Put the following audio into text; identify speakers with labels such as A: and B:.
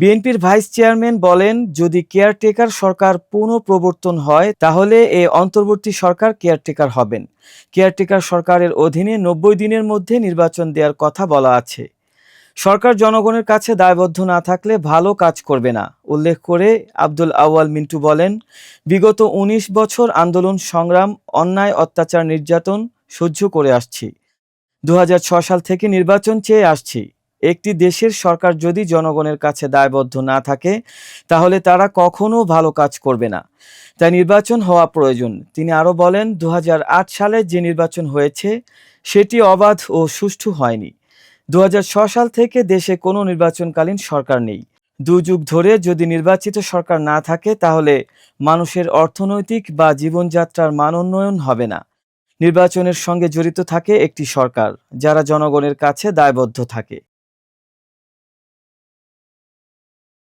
A: বিএনপির vice chairman বলেন, যদি কেয়ারটেকার সরকার পুনঃপ্রবর্তন হয়, তাহলে এ অন্তর্বর্তী সরকার কেয়ারটেকার হবেন। কেয়ারটেকার সরকারের অধীনে নব্বই দিনের মধ্যে নির্বাচন দেওয়ার কথা বলা আছে। সরকার জনগণের কাছে দায়বদ্ধ না থাকলে ভালো কাজ করবে না। উল্লেখ করে আব্দুল আউয়াল মিন্টু বলেন, বিগত ১৯ বছর আন্দোলন, সংগ্রাম, অন্যায়, অত্যাচার, নির্যাতন সহ্য করে আসছি। দু সাল থেকে নির্বাচন চেয়ে আসছি। একটি দেশের সরকার যদি জনগণের কাছে দায়বদ্ধ না থাকে, তাহলে তারা কখনো ভালো কাজ করবে না। তাই নির্বাচন হওয়া প্রয়োজন। তিনি আরও বলেন দু হাজার আট সালে যে নির্বাচন হয়েছে, সেটি অবাধ ও সুষ্ঠু হয়নি। দু সাল থেকে দেশে কোনো নির্বাচনকালীন সরকার নেই। দু যুগ ধরে যদি নির্বাচিত সরকার না থাকে, তাহলে মানুষের অর্থনৈতিক বা জীবনযাত্রার মান উন্নয়ন হবে না। নির্বাচনের সঙ্গে জড়িত থাকে একটি সরকার, যারা জনগণের কাছে দায়বদ্ধ থাকে।